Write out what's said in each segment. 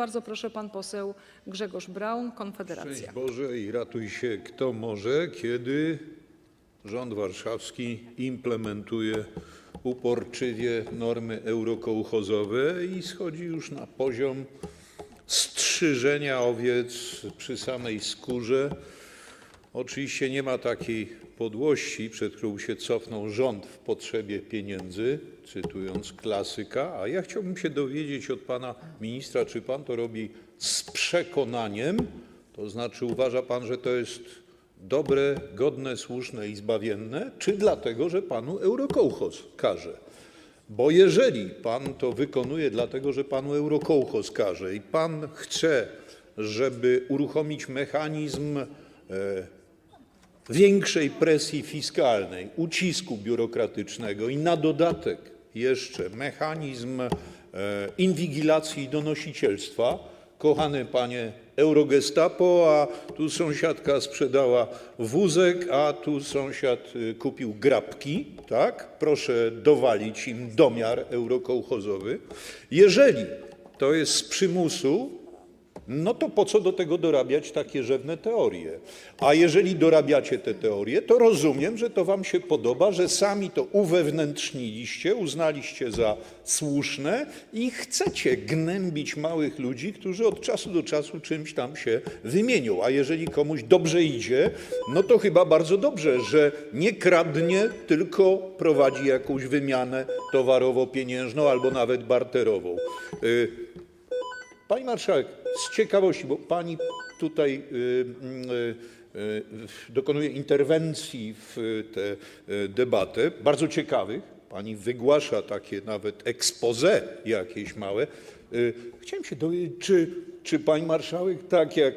Bardzo proszę, pan poseł Grzegorz Braun, Szczęść Konfederacja. Boże i ratuj się kto może, kiedy rząd warszawski implementuje uporczywie normy eurokołchozowe i schodzi już na poziom strzyżenia owiec przy samej skórze. Oczywiście nie ma takiej podłości, przed którą się cofnął rząd w potrzebie pieniędzy, cytując klasyka, a ja chciałbym się dowiedzieć od pana ministra, czy pan to robi z przekonaniem, to znaczy uważa pan, że to jest dobre, godne, słuszne i zbawienne, czy dlatego, że panu eurokołchoz każe? Bo jeżeli pan to wykonuje dlatego, że panu eurokołchoz każe i pan chce, żeby uruchomić mechanizm e, większej presji fiskalnej, ucisku biurokratycznego i na dodatek jeszcze mechanizm e, inwigilacji i donosicielstwa, kochane panie Eurogestapo, a tu sąsiadka sprzedała wózek, a tu sąsiad y, kupił grabki, tak? Proszę dowalić im domiar eurokołchozowy. Jeżeli to jest z przymusu, no to po co do tego dorabiać takie rzewne teorie? A jeżeli dorabiacie te teorie, to rozumiem, że to wam się podoba, że sami to uwewnętrzniliście, uznaliście za słuszne i chcecie gnębić małych ludzi, którzy od czasu do czasu czymś tam się wymienią. A jeżeli komuś dobrze idzie, no to chyba bardzo dobrze, że nie kradnie, tylko prowadzi jakąś wymianę towarowo-pieniężną albo nawet barterową. Pani marszałek, z ciekawości, bo pani tutaj y, y, y, dokonuje interwencji w tę debatę, bardzo ciekawych. Pani wygłasza takie nawet expose jakieś małe. Chciałem się dowiedzieć, czy, pani marszałek, tak jak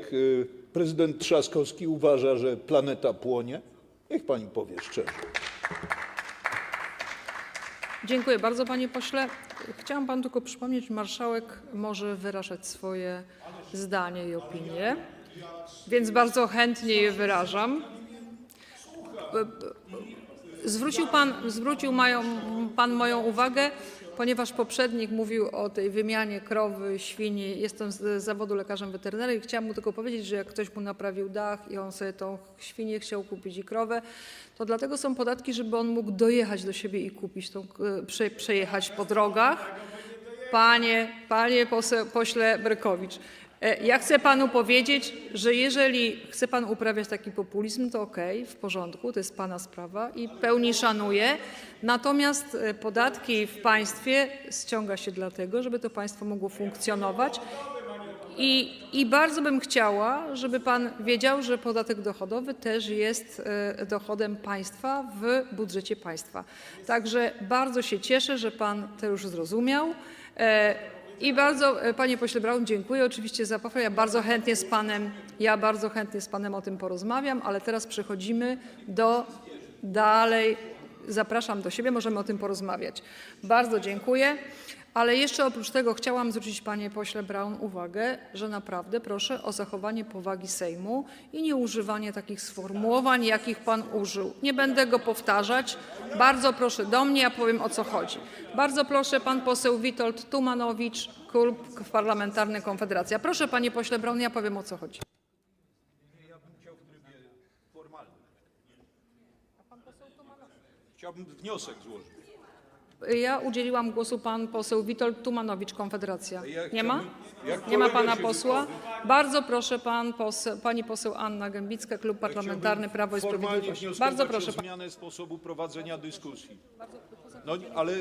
prezydent Trzaskowski, uważa, że planeta płonie? Niech pani powie szczerze. Dziękuję bardzo, panie pośle. Chciałam panu tylko przypomnieć, marszałek może wyrażać swoje zdanie i opinie, więc bardzo chętnie je wyrażam. Zwrócił pan, zwrócił mają, pan moją uwagę, ponieważ poprzednik mówił o tej wymianie krowy, świni. Jestem z zawodu lekarzem weterynarii i chciałam mu tylko powiedzieć, że jak ktoś mu naprawił dach i on sobie tą świnię chciał kupić i krowę, to dlatego są podatki, żeby on mógł dojechać do siebie i kupić tą, e, prze, przejechać po drogach. Panie, panie pośle Brykowicz, ja chcę panu powiedzieć, że jeżeli chce pan uprawiać taki populizm, to okej, w porządku, to jest pana sprawa i pełni szanuję. Natomiast e, podatki w państwie ściąga się dlatego, żeby to państwo mogło funkcjonować. I, I bardzo bym chciała, żeby pan wiedział, że podatek dochodowy też jest e, dochodem państwa w budżecie państwa. Także bardzo się cieszę, że pan to już zrozumiał. E, I bardzo, e, panie pośle Braun, dziękuję oczywiście za pochwałę. Ja bardzo chętnie z panem, ja bardzo chętnie z panem o tym porozmawiam, ale teraz przechodzimy do dalej. Zapraszam do siebie, możemy o tym porozmawiać. Bardzo dziękuję. Ale jeszcze oprócz tego chciałam zwrócić panie pośle Braun uwagę, że naprawdę proszę o zachowanie powagi Sejmu i nie używanie takich sformułowań, jakich pan użył. Nie będę go powtarzać. Bardzo proszę do mnie, ja powiem o co chodzi. Bardzo proszę pan poseł Witold Tumanowicz, klub parlamentarny Konfederacja. Proszę panie pośle Braun, ja powiem o co chodzi. Chciałbym wniosek złożyć. Ja udzieliłam głosu pan poseł Witold Tumanowicz, Konfederacja. Ja Nie ma? Nie ma pana posła? Bardzo proszę pan poseł, pani poseł Anna Gębicka, Klub Parlamentarny Prawo i Sprawiedliwość. Bardzo proszę o zmianę sposobu prowadzenia dyskusji. No, ale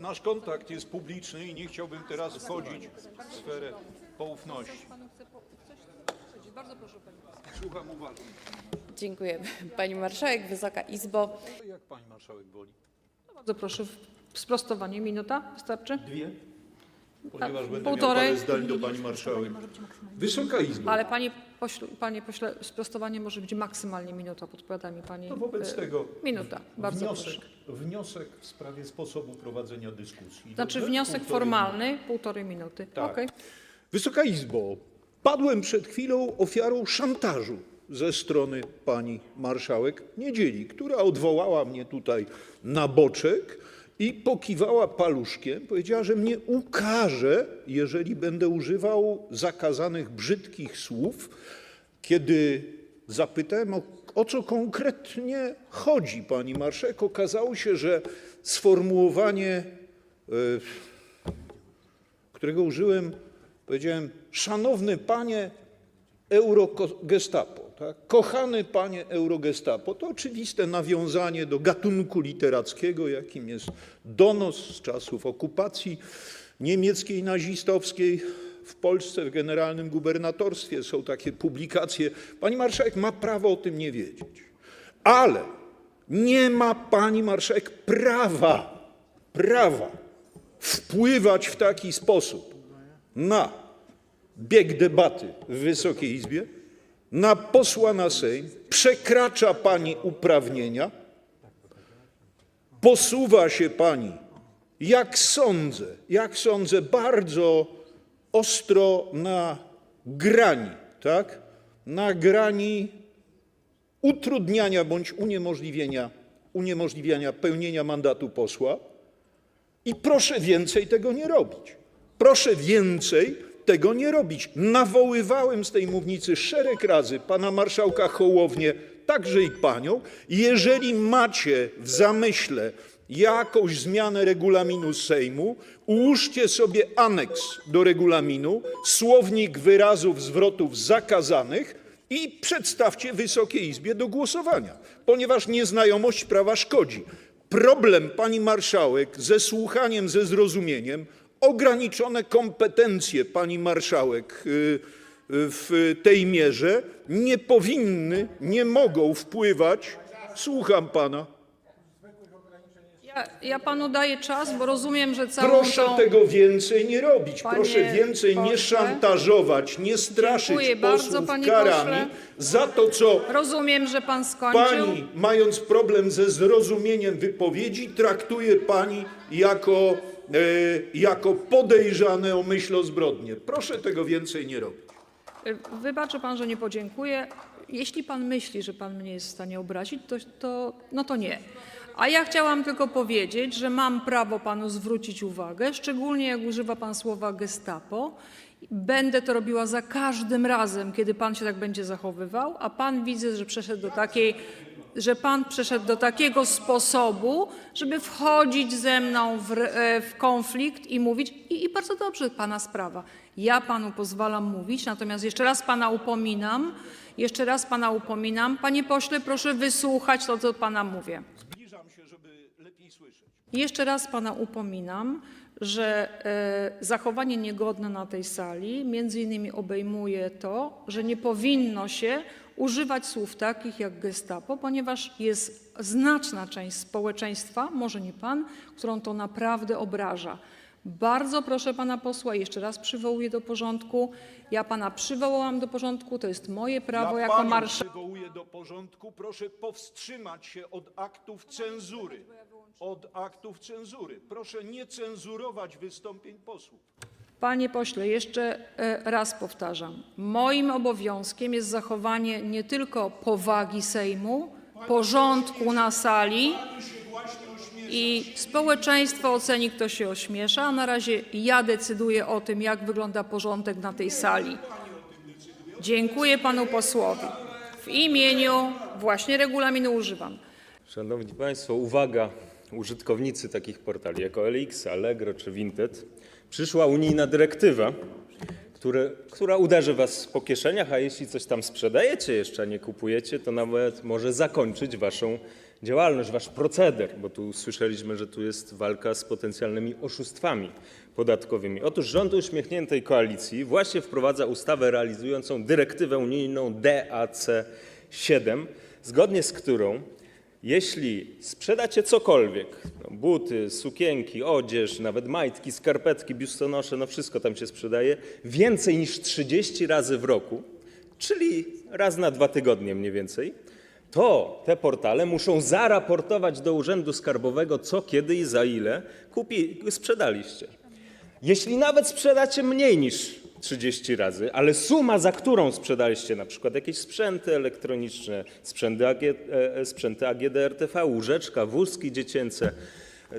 nasz kontakt jest publiczny i nie chciałbym teraz wchodzić w sferę poufności. Bardzo proszę pani. Słucham uważnie. Dziękuję. Pani Marszałek, Wysoka Izbo. Jak pani marszałek woli? Bardzo proszę. Sprostowanie, minuta wystarczy? Dwie? Ponieważ będę półtorej. miał parę zdań do pani marszałek. Wysoka Izbo, Ale panie pośle, panie pośle, sprostowanie może być maksymalnie minuta, podpowiada mi pani. to wobec e, tego Minuta, bardzo wniosek, proszę. wniosek w sprawie sposobu prowadzenia dyskusji. Znaczy Dobrze? wniosek Półtorej formalny, półtorej minuty. Tak. Okej. Wysoka Izbo, padłem przed chwilą ofiarą szantażu ze strony pani marszałek Niedzieli, która odwołała mnie tutaj na boczek i pokiwała paluszkiem, powiedziała, że mnie ukaże, jeżeli będę używał zakazanych brzydkich słów. Kiedy zapytałem, o, o co konkretnie chodzi, pani marszałek, okazało się, że sformułowanie, y, którego użyłem, powiedziałem, szanowny panie Eurogestapo? Kochany panie Eurogestapo, to oczywiste nawiązanie do gatunku literackiego, jakim jest donos z czasów okupacji niemieckiej nazistowskiej w Polsce, w generalnym gubernatorstwie. Są takie publikacje. Pani marszałek ma prawo o tym nie wiedzieć. Ale nie ma pani marszałek prawa, wpływać w taki sposób na bieg debaty w Wysokiej Izbie, na posła na Sejm, przekracza pani uprawnienia, posuwa się pani, jak sądzę, jak sądzę, bardzo ostro na grani, tak? Na grani utrudniania bądź uniemożliwienia, uniemożliwiania pełnienia mandatu posła. I proszę więcej tego nie robić. Proszę więcej tego nie robić. Nawoływałem z tej mównicy szereg razy pana marszałka Hołownię, także i panią. Jeżeli macie w zamyśle jakąś zmianę regulaminu Sejmu, ułóżcie sobie aneks do regulaminu, słownik wyrazów, zwrotów zakazanych i przedstawcie Wysokiej Izbie do głosowania, ponieważ nieznajomość prawa szkodzi. Problem pani marszałek ze słuchaniem, ze zrozumieniem, ograniczone kompetencje pani marszałek y, y, w tej mierze nie powinny, nie mogą wpływać. Słucham pana. Ja, panu daję czas, bo rozumiem, że całą Proszę tą... tego więcej nie robić. Panie Proszę więcej nie pośle. szantażować, nie straszyć Dziękuję bardzo, posłów panie karami pośle. za to, co Rozumiem, że pan skończył. Pani, mając problem ze zrozumieniem wypowiedzi, traktuje pani jako, jako podejrzane o myśl o zbrodnię. Proszę tego więcej nie robić. Wybaczy pan, że nie podziękuję. Jeśli pan myśli, że pan mnie jest w stanie obrazić, to, to, no to nie. A ja chciałam tylko powiedzieć, że mam prawo panu zwrócić uwagę, szczególnie jak używa pan słowa gestapo. Będę to robiła za każdym razem, kiedy pan się tak będzie zachowywał, a pan widzę, że przeszedł do takiej, że pan przeszedł do takiego sposobu, żeby wchodzić ze mną w, e, w konflikt i mówić, i, i bardzo dobrze, pana sprawa. Ja panu pozwalam mówić, natomiast jeszcze raz pana upominam, jeszcze raz pana upominam, panie pośle, proszę wysłuchać to, co pana mówię. Zbliżam się, żeby lepiej słyszeć. Jeszcze raz pana upominam, że e, zachowanie niegodne na tej sali między innymi obejmuje to, że nie powinno się używać słów takich jak gestapo, ponieważ jest znaczna część społeczeństwa, może nie pan, którą to naprawdę obraża. Bardzo proszę pana posła, jeszcze raz przywołuję do porządku. Ja pana przywołałam do porządku, to jest moje prawo ja jako panią marszałek. przywołuję do porządku. Proszę powstrzymać się od aktów cenzury. Od aktów cenzury. Proszę nie cenzurować wystąpień posłów. Panie pośle, jeszcze e, raz powtarzam. Moim obowiązkiem jest zachowanie nie tylko powagi Sejmu, porządku na sali i społeczeństwo oceni, kto się ośmiesza, a na razie ja decyduję o tym, jak wygląda porządek na tej sali. Dziękuję panu posłowi. W imieniu właśnie regulaminu używam. Szanowni Państwo, uwaga, użytkownicy takich portali jak OLX, Allegro czy Vinted. Przyszła unijna dyrektywa, które, która uderzy Was po kieszeniach, a jeśli coś tam sprzedajecie jeszcze, nie kupujecie, to nawet może zakończyć Waszą działalność, Wasz proceder, bo tu słyszeliśmy, że tu jest walka z potencjalnymi oszustwami podatkowymi. Otóż rząd uśmiechniętej koalicji właśnie wprowadza ustawę realizującą dyrektywę unijną DAC 7, zgodnie z którą jeśli sprzedacie cokolwiek, no, buty, sukienki, odzież, nawet majtki, skarpetki, biustonosze, no wszystko tam się sprzedaje, więcej niż 30 razy w roku, czyli raz na dwa tygodnie mniej więcej, to te portale muszą zaraportować do Urzędu Skarbowego, co, kiedy i za ile kupi, sprzedaliście. Jeśli nawet sprzedacie mniej niż 30 razy, ale suma, za którą sprzedaliście na przykład jakieś sprzęty elektroniczne, sprzęty, AG, e, sprzęty AGD, RTV, łóżeczka, wózki dziecięce,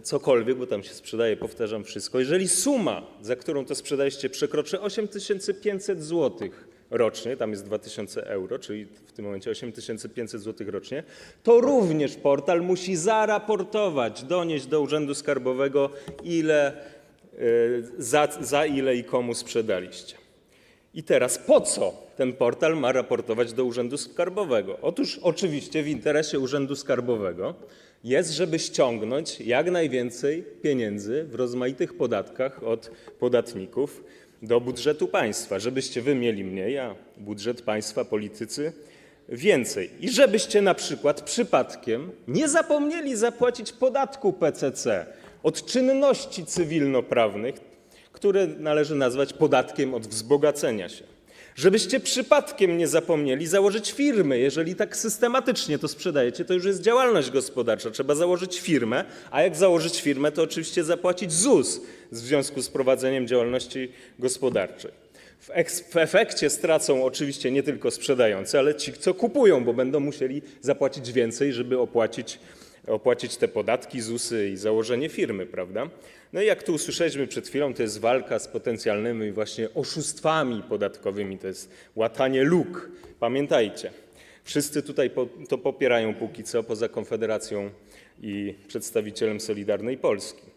cokolwiek, bo tam się sprzedaje, powtarzam wszystko, jeżeli suma, za którą to sprzedaliście, przekroczy 8500 zł rocznie, tam jest 2000 euro, czyli w tym momencie 8500 zł rocznie, to również portal musi zaraportować, donieść do Urzędu Skarbowego, ile, za, za ile i komu sprzedaliście. I teraz po co ten portal ma raportować do Urzędu Skarbowego? Otóż oczywiście w interesie Urzędu Skarbowego jest, żeby ściągnąć jak najwięcej pieniędzy w rozmaitych podatkach od podatników do budżetu państwa, żebyście wy mieli mniej, a budżet państwa, politycy więcej. I żebyście na przykład przypadkiem nie zapomnieli zapłacić podatku PCC od czynności cywilnoprawnych, które należy nazwać podatkiem od wzbogacenia się. Żebyście przypadkiem nie zapomnieli założyć firmy. Jeżeli tak systematycznie to sprzedajecie, to już jest działalność gospodarcza. Trzeba założyć firmę, a jak założyć firmę, to oczywiście zapłacić ZUS w związku z prowadzeniem działalności gospodarczej. W, w efekcie stracą oczywiście nie tylko sprzedający, ale ci, co kupują, bo będą musieli zapłacić więcej, żeby opłacić opłacić te podatki, ZUSy i założenie firmy, prawda? No i jak tu usłyszeliśmy przed chwilą, to jest walka z potencjalnymi właśnie oszustwami podatkowymi, to jest łatanie luk. Pamiętajcie, wszyscy tutaj po, to popierają póki co, poza Konfederacją i przedstawicielem Solidarnej Polski.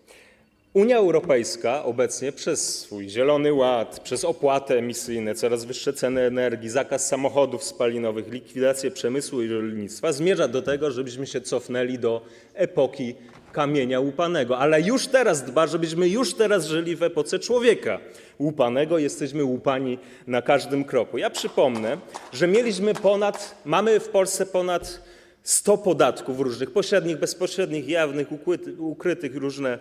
Unia Europejska obecnie przez swój Zielony Ład, przez opłaty emisyjne, coraz wyższe ceny energii, zakaz samochodów spalinowych, likwidację przemysłu i rolnictwa zmierza do tego, żebyśmy się cofnęli do epoki kamienia łupanego. Ale już teraz dba, żebyśmy już teraz żyli w epoce człowieka łupanego. Jesteśmy łupani na każdym kroku. Ja przypomnę, że mieliśmy ponad, mamy w Polsce ponad 100 podatków różnych, pośrednich, bezpośrednich, jawnych, ukryty- ukrytych, różne,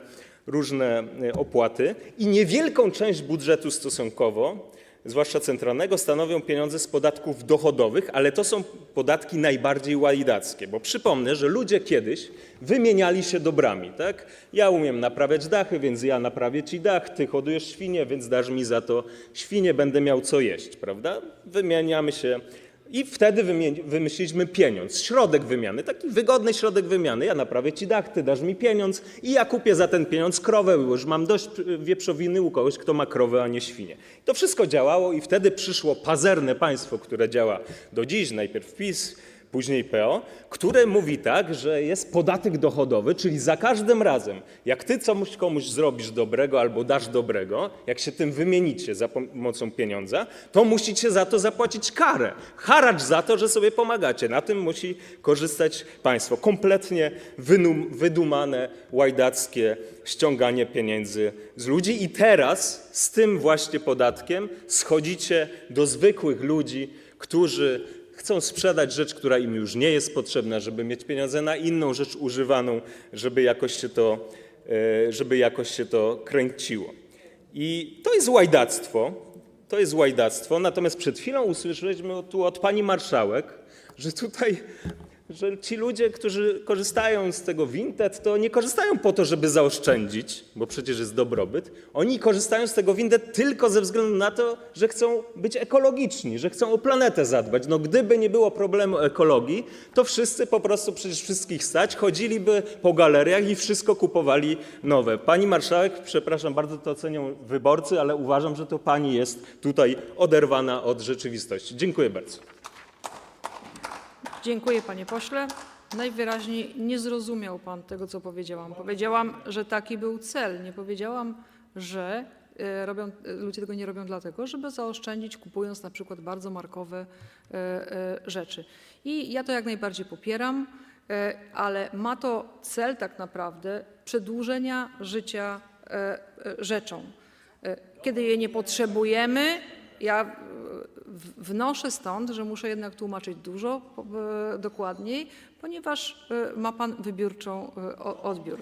różne e, opłaty i niewielką część budżetu stosunkowo, zwłaszcza centralnego, stanowią pieniądze z podatków dochodowych, ale to są podatki najbardziej łajdackie, bo przypomnę, że ludzie kiedyś wymieniali się dobrami, tak? Ja umiem naprawiać dachy, więc ja naprawię ci dach, ty hodujesz świnie, więc dasz mi za to świnie, będę miał co jeść, prawda? Wymieniamy się i wtedy wymyśliliśmy pieniądz, środek wymiany, taki wygodny środek wymiany. Ja naprawię ci dach, ty dasz mi pieniądz i ja kupię za ten pieniądz krowę, bo już mam dość wieprzowiny u kogoś, kto ma krowę, a nie świnie. To wszystko działało i wtedy przyszło pazerne państwo, które działa do dziś, najpierw PiS, później PO, które mówi tak, że jest podatek dochodowy, czyli za każdym razem, jak ty coś komuś zrobisz dobrego albo dasz dobrego, jak się tym wymienicie za pomocą pieniądza, to musicie za to zapłacić karę. Haracz za to, że sobie pomagacie. Na tym musi korzystać państwo. Kompletnie wynum, wydumane, łajdackie ściąganie pieniędzy z ludzi i teraz z tym właśnie podatkiem schodzicie do zwykłych ludzi, którzy chcą sprzedać rzecz, która im już nie jest potrzebna, żeby mieć pieniądze na inną rzecz używaną, żeby jakoś się to, e, żeby jakoś się to kręciło. I to jest łajdactwo, to jest łajdactwo, natomiast przed chwilą usłyszeliśmy tu od pani marszałek, że tutaj, że ci ludzie, którzy korzystają z tego Vinted, to nie korzystają po to, żeby zaoszczędzić, bo przecież jest dobrobyt. Oni korzystają z tego Vinted tylko ze względu na to, że chcą być ekologiczni, że chcą o planetę zadbać. No gdyby nie było problemu ekologii, to wszyscy po prostu, przecież wszystkich stać, chodziliby po galeriach i wszystko kupowali nowe. Pani marszałek, przepraszam bardzo, to ocenią wyborcy, ale uważam, że to pani jest tutaj oderwana od rzeczywistości. Dziękuję bardzo. Dziękuję, panie pośle. Najwyraźniej nie zrozumiał pan tego, co powiedziałam. Powiedziałam, że taki był cel. Nie powiedziałam, że e, robią, e, ludzie tego nie robią dlatego, żeby zaoszczędzić, kupując na przykład bardzo markowe e, rzeczy. I ja to jak najbardziej popieram, ale ma to cel tak naprawdę przedłużenia życia rzeczą. Kiedy jej nie potrzebujemy, ja wnoszę stąd, że muszę jednak tłumaczyć dużo e, dokładniej, ponieważ e, ma Pan wybiórczą e, odbiór.